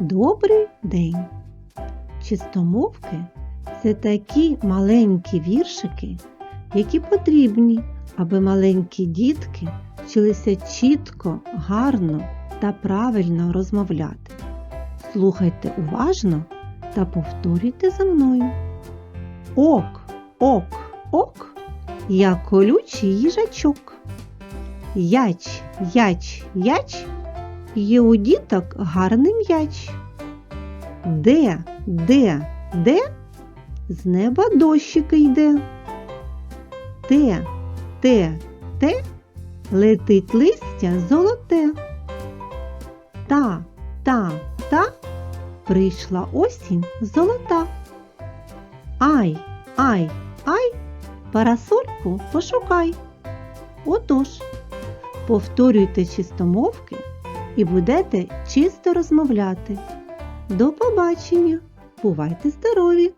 Добрий день! Чистомовки це такі маленькі віршики, які потрібні, аби маленькі дітки вчилися чітко, гарно та правильно розмовляти. Слухайте уважно та повторюйте за мною. Ок, ок, ок, я колючий їжачок. Яч, яч, яч, є у діток гарний м'яч. Де, де, де? З неба дощики йде. Те, те, те, летить листя золоте. Та, та, та, прийшла осінь золота. Ай, ай, ай, парасольку пошукай. Отож, повторюйте чистомовки і будете чисто розмовляти. До побачення! Бувайте здорові!